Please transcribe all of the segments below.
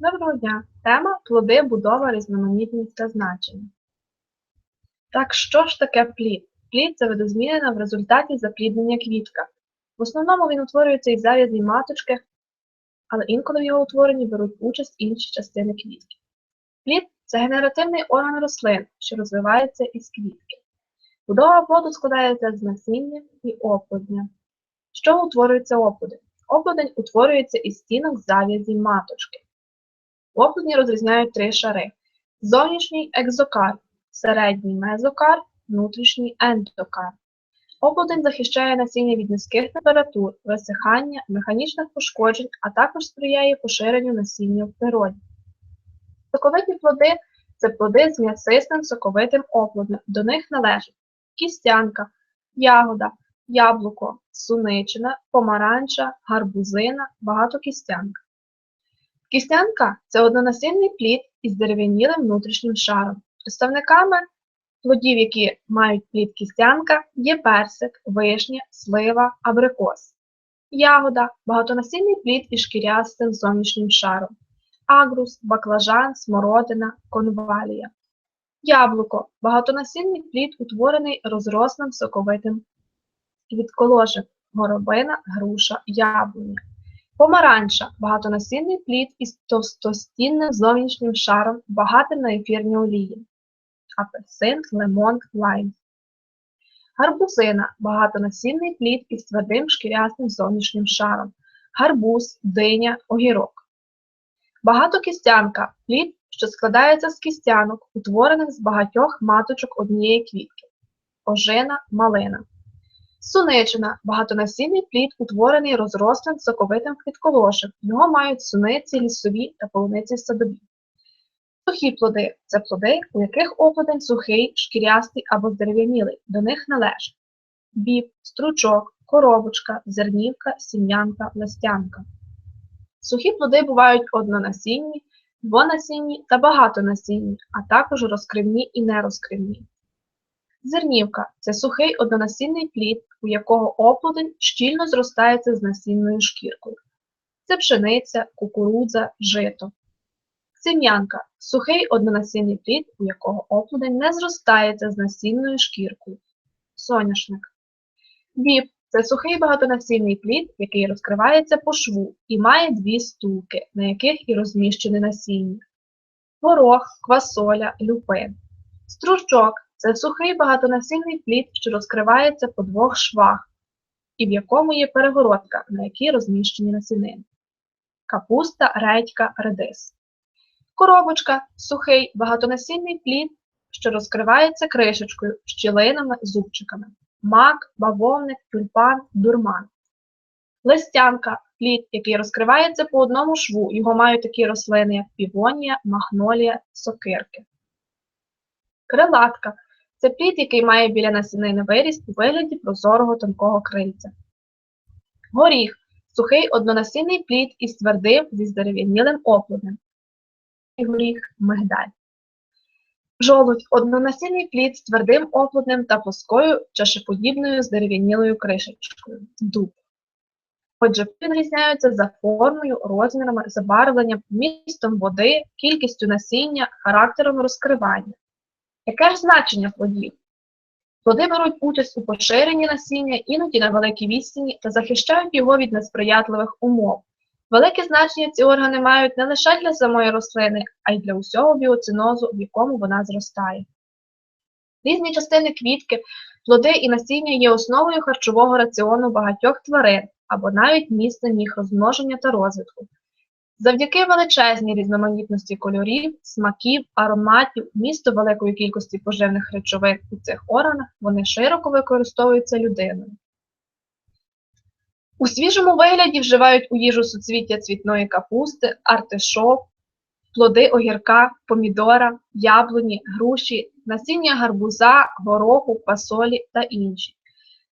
Доброго дня! Тема плоди, будова, різноманітність та значення. Так що ж таке плід? Плід це видозмінена в результаті запліднення квітка. В основному він утворюється із зав'язі маточки, але інколи в його утворенні беруть участь інші частини квітки. Плід це генеративний орган рослин, що розвивається із квітки. Будова плоду складається з насіння і оплодня. Чого утворюється оплодень? Оплодень утворюється із стінок зав'язі маточки. В розрізняють три шари: зовнішній екзокар, середній мезокар, внутрішній ендокар. Оплодень захищає насіння від низьких температур, висихання, механічних пошкоджень, а також сприяє поширенню насіння в природі. Соковиті плоди це плоди з м'ясистим соковитим оплоднем. До них належать кістянка, ягода, яблуко, суничина, помаранча, гарбузина, багатокістянка. Кістянка це однонасінний плід із дерев'янілим внутрішнім шаром. Представниками плодів, які мають плід кістянка, є персик, вишня, слива, абрикос. Ягода багатонасінний плід із шкірястим зовнішнім шаром. Агрус, баклажан, смородина, конвалія. Яблуко багатонасінний плід, утворений розрослим соковитим квітколожем, горобина, груша, яблуня. Помаранча багатонасінний плід із товстостінним зовнішнім шаром, багатим на ефірні олії. Апельсин, лимон, лайм. Гарбузина багатонасінний плід із твердим шкірястим зовнішнім шаром. Гарбуз, диня, огірок. Багатокістянка плід, що складається з кістянок, утворених з багатьох маточок однієї квітки. Ожина, малина. Суничина багатонасінний плід, утворений розрослим соковитим квітколожем. Його мають суниці лісові та полуниці садові. Сухі плоди це плоди, у яких оплодень сухий, шкірястий або здерев'янілий. До них належать біб, стручок, коробочка, зернівка, сім'янка, листянка. Сухі плоди бувають однонасінні, двонасінні та багатонасінні, а також розкривні і нерозкривні. Зернівка це сухий однонасінний плід, у якого оплодень щільно зростається з насінною шкіркою. Це пшениця, кукурудза, жито. Сем'янка сухий однонасінний плід, у якого оплодень не зростається з насінною шкіркою. Соняшник. Біб це сухий багатонасінний плід, який розкривається по шву і має дві стулки, на яких і розміщене насіння. Горох, квасоля, люпин. Стручок це сухий багатонасінний плід, що розкривається по двох швах, і в якому є перегородка, на якій розміщені насінини. Капуста, редька, редис. Коробочка сухий багатонасінний плід, що розкривається кришечкою, щілинами, зубчиками. Мак, бавовник, тюльпан, дурман. Листянка плід, який розкривається по одному шву. Його мають такі рослини, як півонія, магнолія, сокирки. Крилатка це плід, який має біля насінини виріс у вигляді прозорого тонкого крильця. Горіх сухий однонасінний плід із твердим зі здерев'янілим оплоднем. Горіх мигдаль. Жолудь однонасінний плід з твердим оплоднем та плоскою чашеподібною здерев'янілою кришечкою. Дуб. Отже, відрізняються за формою, розмірами, забарвленням, вмістом води, кількістю насіння, характером розкривання. Яке ж значення плодів? Плоди беруть участь у поширенні насіння, іноді на великій відстані та захищають його від несприятливих умов. Велике значення ці органи мають не лише для самої рослини, а й для усього біоцинозу, в якому вона зростає. Різні частини квітки, плоди і насіння є основою харчового раціону багатьох тварин або навіть місцем їх розмноження та розвитку. Завдяки величезній різноманітності кольорів, смаків, ароматів, місту великої кількості поживних речовин у цих органах вони широко використовуються людиною. У свіжому вигляді вживають у їжу суцвіття цвітної капусти, артишок, плоди огірка, помідора, яблуні, груші, насіння гарбуза, гороху, фасолі та інші.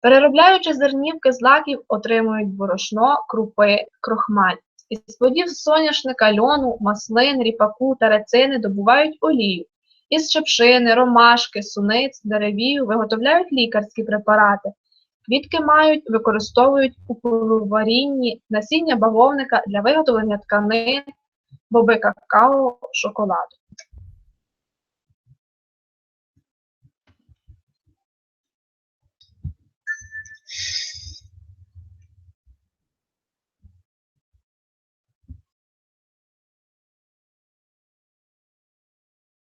Переробляючи зернівки з лаків, отримують борошно, крупи, крохмаль. Із плодів соняшника, льону, маслин, ріпаку та рецини добувають олію. Із чепшини, ромашки, суниць, деревію виготовляють лікарські препарати. Квітки мають, використовують у пивоварінні насіння бавовника для виготовлення тканин, боби какао, шоколаду.